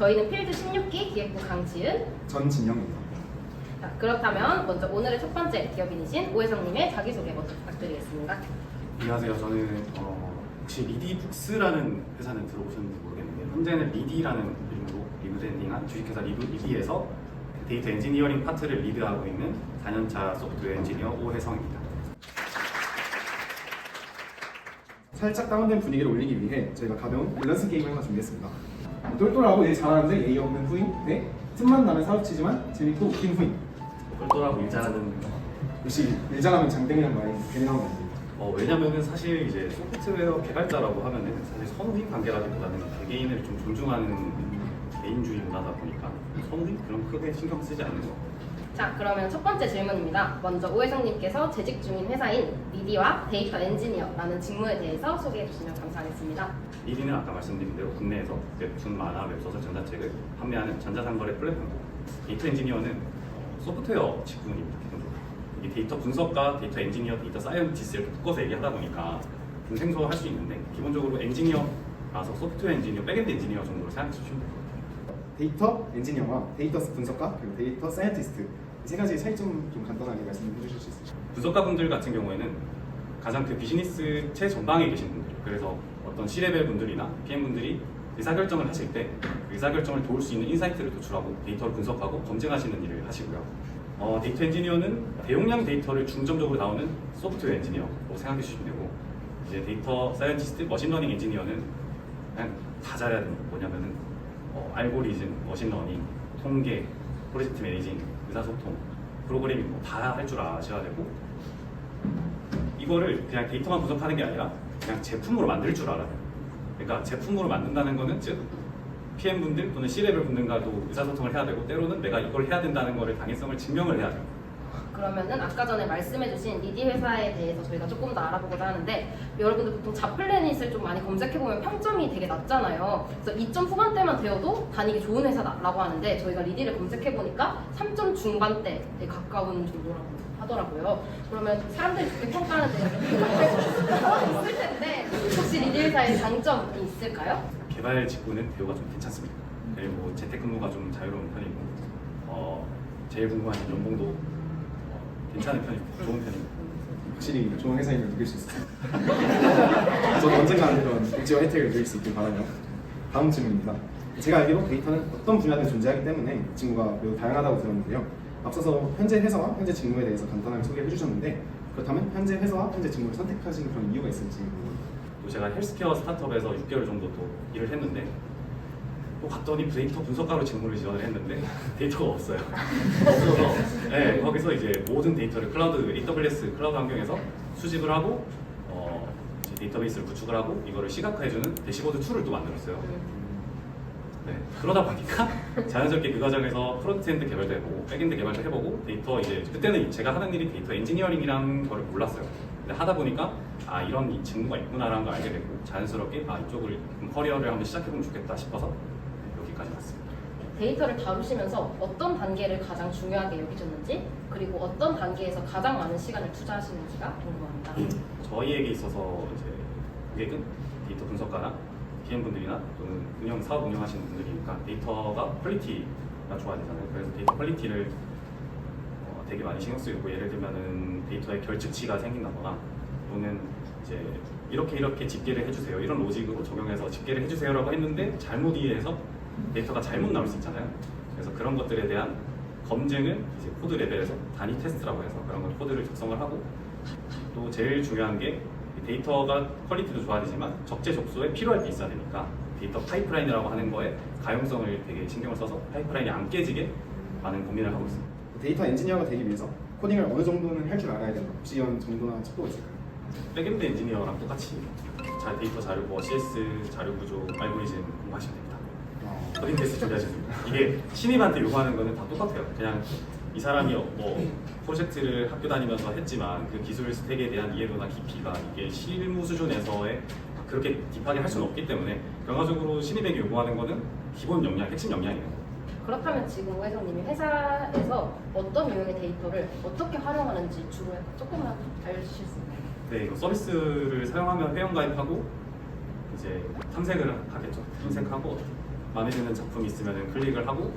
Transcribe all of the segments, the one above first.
저희는 필드 16기 기획부 강지은. 전진영입니다. 자, 그렇다면 먼저 오늘의 첫 번째 기업인이신 오혜성님의 자기소개 먼저 부탁드리겠습니다. 안녕하세요. 저는 어, 혹시 리디북스라는 회사는 들어보셨는지 모르겠는데 현재는 리디라는 이름으로 리브랜딩한 주식회사 리브, 리디에서 데이터 엔지니어링 파트를 리드하고 있는 4년차 소프트웨어 엔지니어 오혜성입니다. 살짝 다운된 분위기를 올리기 위해 저희가 가벼운 밸런스 게임을 하나 준비했습니다. 똘똘하고 일 잘하는데 예의 없는 후임 대 틈만 나면 사업치지만 재밌고 웃긴 후임. 똘똘하고 일 잘하는 역시 일 잘하면 장땡이란 말이 괜히 나온 거 아닙니다. 어, 왜냐면은 사실 이제 소프트웨어 개발자라고 하면은 사실 선후임 관계라기보다는 개개인을 좀 존중하는 개인주의 문화다 보니까 선후임 그런 크게 신경 쓰지 않는 거. 자, 그러면 첫 번째 질문입니다. 먼저 오혜성님께서 재직 중인 회사인 리디와 데이터 엔지니어라는 직무에 대해서 소개해 주시면 감사하겠습니다. 리디는 아까 말씀드린 대로 국내에서 웹툰, 만화, 웹소설, 전자책을 판매하는 전자상거래 플랫폼이고 데이터 엔지니어는 어, 소프트웨어 직군입니다. 이게 데이터 분석가, 데이터 엔지니어, 데이터 사이언티스트 이렇게 묶어서 얘기하다 보니까 좀 생소할 수 있는데 기본적으로 엔지니어라서 소프트웨어 엔지니어, 백엔드 엔지니어 정도로 생각해 주시면 됩니다. 데이터 엔지니어와 데이터 분석가 그리고 데이터 사이언티스트 이 세 가지 차이점 좀 간단하게 말씀해 주실 수 있으실까요? 분석가분들 같은 경우에는 가장 그 비즈니스 최전방에 계신 분들 그래서 어떤 C레벨 분들이나 PM 분들이 의사결정을 하실 때그 의사결정을 도울 수 있는 인사이트를 도출하고 데이터를 분석하고 검증하시는 일을 하시고요 어, 데이터 엔지니어는 대용량 데이터를 중점적으로 나오는 소프트웨어 엔지니어라고 생각해 주시면 되고 이제 데이터 사이언티스트, 머신러닝 엔지니어는 그냥 다 잘해야 되는 거 뭐냐면은 어, 알고리즘, 머신러닝, 통계, 프로젝트 매니징, 의사소통, 프로그래밍 뭐다할 줄 아셔야 되고 이거를 그냥 데이터만 분석하는 게 아니라 그냥 제품으로 만들 줄 알아요. 그러니까 제품으로 만든다는 거는 즉 PM 분들 또는 C 레벨 분들과도 의사소통을 해야 되고 때로는 내가 이걸 해야 된다는 거를 당위성을 증명을 해야 돼요. 그러면은 아까 전에 말씀해주신 리디 회사에 대해서 저희가 조금 더 알아보고자 하는데 여러분들 보통 잡플래닛을 좀 많이 검색해보면 평점이 되게 낮잖아요. 그래서 2점 후반대만 되어도 다니기 좋은 회사다라고 하는데 저희가 리디를 검색해보니까 3점 중반대에 가까운 정도라고 하더라고요. 그러면 사람들이 그렇게 평가하는 데가 좀 있을 텐데 혹시 리디 회사의 장점이 있을까요? 개발 직구는 대우가 좀 괜찮습니다. 그리고 재택근무가 좀 자유로운 편이고 어, 제일 궁금한 연봉도 어, 괜찮은 편이고 좋은 편이고 확실히 좋은 회사임을 느낄 수 있어요. 저도 언젠가는 그런 복지와 혜택을 누릴 수 있길 바라며 다음 질문입니다. 제가 알기로 데이터는 어떤 분야든 존재하기 때문에 이 친구가 매우 다양하다고 들었는데요. 앞서서 현재 회사와 현재 직무에 대해서 간단하게 소개해 주셨는데 그렇다면 현재 회사와 현재 직무를 선택하신 그런 이유가 있을지 또 제가 헬스케어 스타트업에서 6개월 정도 또 일을 했는데 또 갔더니 데이터 분석가로 직무를 지원을 했는데 데이터가 없어요. 없어서 네, 거기서 이제 모든 데이터를 클라우드 AWS 클라우드 환경에서 수집을 하고 어, 이제 데이터베이스를 구축을 하고 이거를 시각화해주는 대시보드 툴을 또 만들었어요. 네, 그러다 보니까 자연스럽게 그 과정에서 프론트엔드 개발도 해보고 백엔드 개발도 해보고 데이터 이제 그때는 제가 하는 일이 데이터 엔지니어링이라는 걸 몰랐어요. 근데 하다 보니까 아 이런 이 직무가 있구나라는 걸 알게 되고 자연스럽게 아 이쪽을 좀 커리어를 한번 시작해보면 좋겠다 싶어서 여기까지 왔습니다. 데이터를 다루시면서 어떤 단계를 가장 중요하게 여기셨는지 그리고 어떤 단계에서 가장 많은 시간을 투자하시는지가 궁금합니다. 저희에게 있어서 이제 고객은 데이터 분석가나 PM 분들이나 또는 운영 사업 운영하시는 분들이니까 데이터가 퀄리티가 좋아야 되잖아요. 그래서 데이터 퀄리티를 어, 되게 많이 신경 쓰이고 예를 들면은 데이터의 결측치가 생긴다거나 또는 이제 이렇게 이렇게 집계를 해주세요. 이런 로직으로 적용해서 집계를 해주세요라고 했는데 잘못 이해해서 데이터가 잘못 나올 수 있잖아요. 그래서 그런 것들에 대한 검증을 이제 코드 레벨에서 단위 테스트라고 해서 그런 걸 코드를 작성을 하고 또 제일 중요한 게이 데이터가 퀄리티도 좋아야 되지만 적재 적소에 필요할 때 있어야 되니까 데이터 파이프라인이라고 하는 거에 가용성을 되게 신경을 써서 파이프라인이 안 깨지게 많은 고민을 하고 있습니다. 데이터 엔지니어가 되기 위해서 코딩을 어느 정도는 할 줄 알아야 된다. 혹시 이런 정도나 척도가 있을까요? 백엔드 엔지니어랑 똑같이 자, 데이터 자료, 뭐 CS, 자료 구조, 알고리즘 공부하시면 됩니다. 어, 코딩 테스트 준비하시면 됩니다. 이게 신입한테 요구하는 거는 다 똑같아요. 그냥 이 사람이 어- 뭐 프로젝트를 학교 다니면서 했지만 그 기술 스택에 대한 이해도나 깊이가 이게 실무 수준에서의 그렇게 딥하게 할 수는 없기 때문에 결과적으로 신입에게 요구하는 거는 기본 역량, 핵심 역량이에요. 그렇다면 지금 오혜성님이 회사에서 어떤 유형의 데이터를 어떻게 활용하는지 주로 조금만 알려주실 수 있나요? 네, 이거 서비스를 사용하면 회원 가입하고 이제 탐색을 하겠죠. 탐색하고 마음에 드는 작품이 있으면 클릭을 하고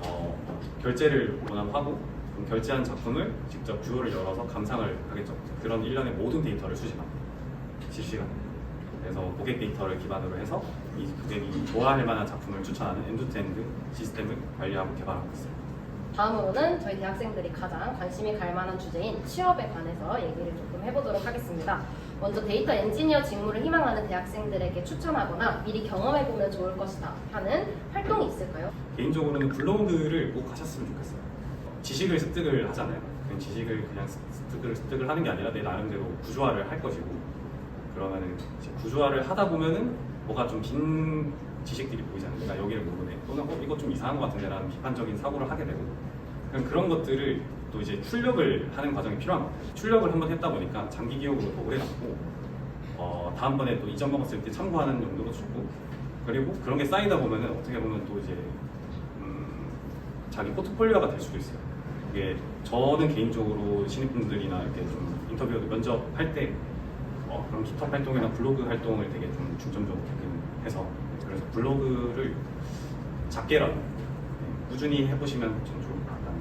어, 결제를 원하고 그럼 결제한 작품을 직접 뷰어를 열어서 감상을 하겠죠. 그런 일련의 모든 데이터를 수집합니다. 실시간. 그래서 고객 데이터를 기반으로 해서 이 고객이 좋아할 만한 작품을 추천하는 엔드투엔드 시스템을 관리하고 개발하고 있어요. 다음으로는 저희 대학생들이 가장 관심이 갈 만한 주제인 취업에 관해서 얘기를 조금 해보도록 하겠습니다. 먼저 데이터 엔지니어 직무를 희망하는 대학생들에게 추천하거나 미리 경험해보면 좋을 것이다 하는 활동이 있을까요? 개인적으로는 블로그를 꼭 하셨으면 좋겠어요. 지식을 습득을 하잖아요. 그 지식을 그냥 습득을, 습득을 하는 게 아니라 내 나름대로 구조화를 할 것이고 그러면은 구조화를 하다 보면은 뭐가 좀빈 지식들이 보이잖아요. 내가 여기를 모르네. 또는 어, 이거 좀 이상한 것 같은데 라는 비판적인 사고를 하게 되고 그런 것들을 또 이제 출력을 하는 과정이 필요한 것 같아요. 출력을 한번 했다 보니까 장기 기억으로 더 오래 남고 어, 다음번에 또 이점 먹었을 때 참고하는 용도로 주고 그리고 그런 게 쌓이다 보면은 어떻게 보면 또 이제 음, 자기 포트폴리오가 될 수도 있어요. 이게 저는 개인적으로 신입분들이나 이렇게 좀 인터뷰 면접할 때 어, 그런 깃허브 활동이나 블로그 활동을 되게 좀 중점적으로 해서 그래서 블로그를 작게라도 네, 꾸준히 해보시면 좀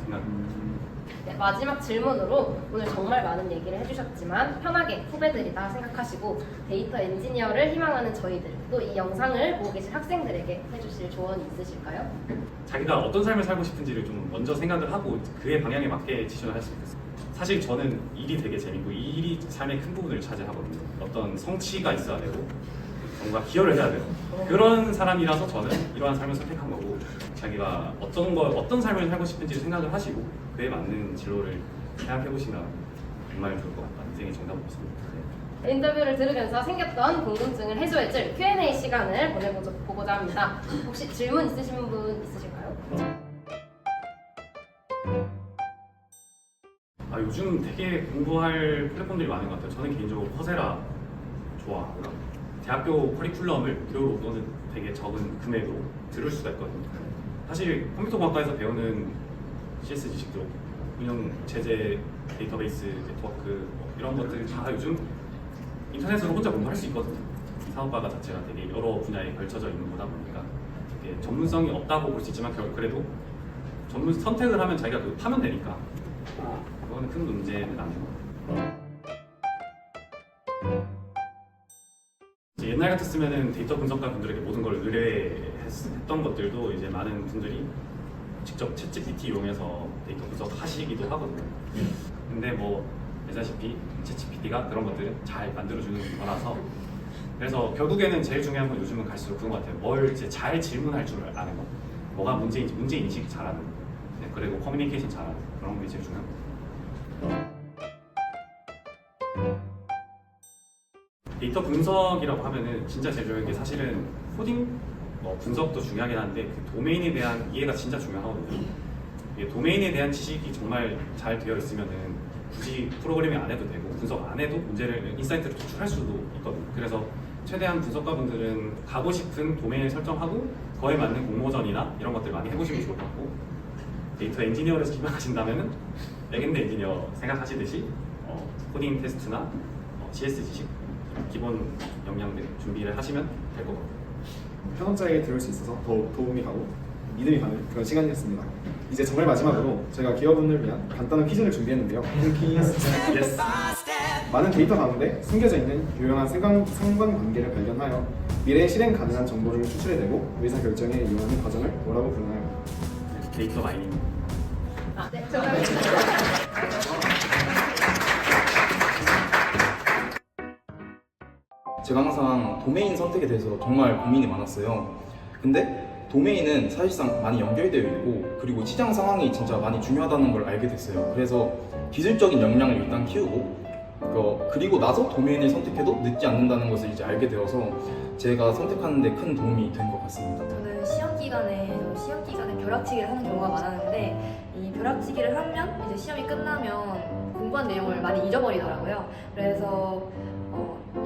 생각입니다. 네, 마지막 질문으로 오늘 정말 많은 얘기를 해주셨지만 편하게 후배들이다 생각하시고 데이터 엔지니어를 희망하는 저희들 또 이 영상을 보고 계신 학생들에게 해주실 조언이 있으실까요? 자기가 어떤 삶을 살고 싶은지를 좀 먼저 생각을 하고 그의 방향에 맞게 지원을 할 수 있겠어요. 사실 저는 일이 되게 재밌고 이 일이 삶의 큰 부분을 차지하거든요. 어떤 성취가 있어야 되고 뭔가 기여를 해야 돼요. 그런 사람이라서 저는 이러한 삶을 선택한 거고 자기가 어떤 걸 어떤 삶을 살고 싶은지 생각을 하시고 그에 맞는 진로를 생각해 보시면 정말 좋을 것 같다. 인생의 정답은 없습니다. 네. 인터뷰를 들으면서 생겼던 궁금증을 해소해 줄 Q&A 시간을 보내보고자 합니다. 혹시 질문 있으신 분 있으실까요? 아, 요즘 되게 공부할 플랫폼들이 많은 것 같아요. 저는 개인적으로 커세라. 대학교 커리큘럼을 무료로 또는 되게 적은 금액으로 들을 수가 있거든요. 사실 컴퓨터공학과에서 배우는 CS 지식들, 운영 체제, 데이터베이스, 네트워크 뭐 이런 것들 다 요즘 인터넷으로 혼자 공부할 수 있거든요. 사업과가 자체가 되게 여러 분야에 걸쳐져 있는 거다 보니까 전문성이 없다고 볼 수 있지만 결- 그래도 전문 선택을 하면 자기가 그 파면 되니까 그거는 큰 문제는 것 같아요. 옛날 같았으면은 데이터 분석가 분들에게 모든 걸 의뢰했던 것들도 이제 많은 분들이 직접 챗GPT 이용해서 데이터 분석하시기도 하거든요. 근데 뭐 알다시피 챗GPT가 그런 것들을 잘 만들어주는 거라서 그래서 결국에는 제일 중요한 건 요즘은 갈수록 그런 것 같아요. 뭘 이제 잘 질문할 줄 아는 거, 뭐가 문제인지 문제 인식 잘하는, 거. 네, 그리고 커뮤니케이션 잘하는 거. 그런 게 제일 중요한 것 데이터 분석이라고 하면은 진짜 제일 중요한 게 사실은 코딩 뭐 분석도 중요하긴 한데 그 도메인에 대한 이해가 진짜 중요하거든요. 이게 도메인에 대한 지식이 정말 잘 되어 있으면은 굳이 프로그래밍 안 해도 되고 분석 안 해도 문제를 인사이트를 도출할 수도 있거든요. 그래서 최대한 분석가분들은 가고 싶은 도메인을 설정하고 그에 맞는 공모전이나 이런 것들 많이 해보시면 좋을 것 같고 데이터 엔지니어를 희망하신다면은 백엔드 엔지니어 생각하시듯이 어, 코딩 테스트나 어, CS 지식 기본 역량들 준비를 하시면 될 것 같아요. 편업자에게 들을 수 있어서 더욱 도움이 가고 믿음이 가는 그런 시간이었습니다. 이제 정말 마지막으로 저희가 기업분을 위한 간단한 퀴즈를 준비했는데요. 그 퀴즈 예스. 많은 데이터 가운데 숨겨져 있는 유용한 상관, 상관관계를 발견하여 미래에 실행 가능한 정보를 추출해내고 의사 결정에 이용하는 과정을 뭐라고 부르나요? 데이터 마이닝 아, 네, 정답입니다. 제가 항상 도메인 선택에 대해서 정말 고민이 많았어요. 근데 도메인은 사실상 많이 연결되어 있고 그리고 시장 상황이 진짜 많이 중요하다는 걸 알게 됐어요. 그래서 기술적인 역량을 일단 키우고 어, 그리고 나서 도메인을 선택해도 늦지 않는다는 것을 이제 알게 되어서 제가 선택하는 데 큰 도움이 된 것 같습니다. 저는 시험 기간에 시험 기간에 벼락치기를 하는 경우가 많았는데 이 벼락치기를 하면 이제 시험이 끝나면 공부한 내용을 많이 잊어버리더라고요. 그래서 어,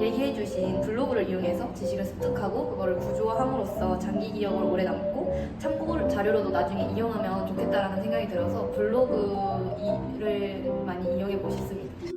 얘기해 주신 블로그를 이용해서 지식을 습득하고 그거를 구조화함으로써 장기 기억으로 오래 남고 참고 자료로도 나중에 이용하면 좋겠다라는 생각이 들어서 블로그를 많이 이용해 보셨습니다.